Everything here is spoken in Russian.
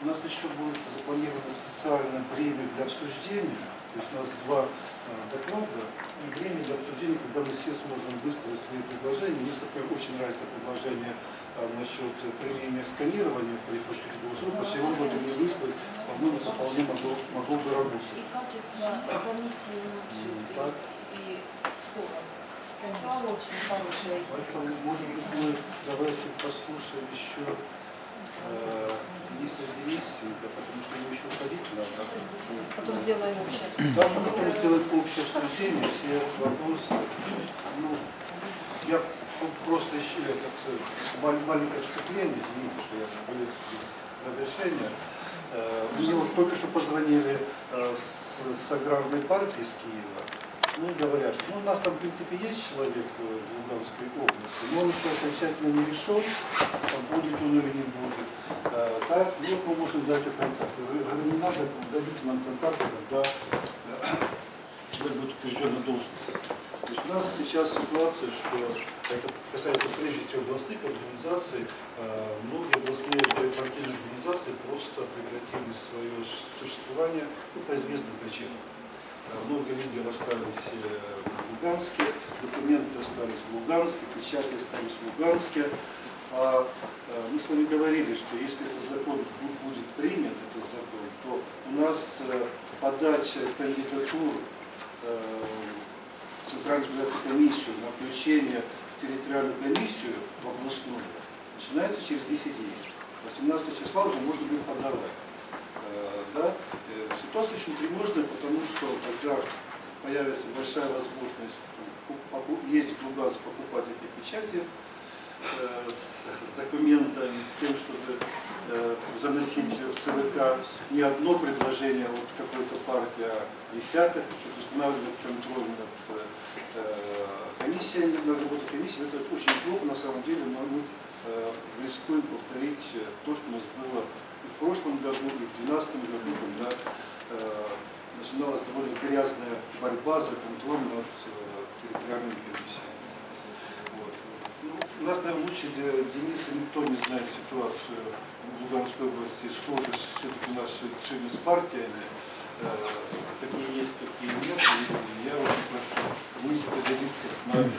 У нас еще будет запланировано специальное время для обсуждения. То есть у нас два э, доклада и время для обсуждения, когда мы все сможем высказать свои предложения. Мне, например, очень нравится предложение э, насчет применения сканирования при подсчете голосов. Почему бы это не высказать? По-моему, это вполне могло, могло бы работать. И качество комиссии лучше, так. и, скорость. Очень хорошая. Поэтому, может быть, мы давайте послушаем еще э, Потом сделаем общее. Да, мы потом сделаем общее обсуждение, все вопросы. Ну, я просто еще этот, э, мал- маленькое вступление, извините, что я без разрешения. Э, Мне вот только что позвонили э, с, с аграрной партии из Киева. Ну, говорят, что ну, у нас там, в принципе, есть человек в Луганской области, но он еще окончательно не решен, будет он или не будет. Так, ну, вот мы можем дать и контакт. Я говорю, не надо, дадите нам контакты, когда человек будет утвержден на должности. То есть у нас сейчас ситуация, что это касается прежде всего областных организаций, э, многие областные партийные организации просто прекратили свое существование ну, по известным причинам. Э, Много видео остались э, в Луганске, документы остались в Луганске, печати остались в Луганске. А э, мы с вами говорили, что если этот закон бу- будет принят, этот закон, то у нас э, подача кандидатур э, в Центральную избирательную комиссию на включение в территориальную комиссию в областную начинается через 10 дней. 18 числа уже можно будет подавать. Да? Ситуация очень тревожная, потому что когда появится большая возможность ездить в Луганск, покупать эти печати с, с документами, с тем, чтобы э, заносить в ЦВК не одно предложение от какой-то партии, а десяток, чтобы устанавливать контроль над э, комиссиями, над работой комиссии, это очень плохо на самом деле, но мы э, рискуем повторить э, то, что у нас было и в прошлом году, и в 2012 году, когда э, начиналась довольно грязная борьба за контроль над э, территориальными комиссиями. Нас, наверное, лучше Дениса никто не знает ситуацию в Луганской области, что же все-таки у нас сегодня с партиями, э, какие есть, какие нет. И я очень прошу Дениса поделиться с нами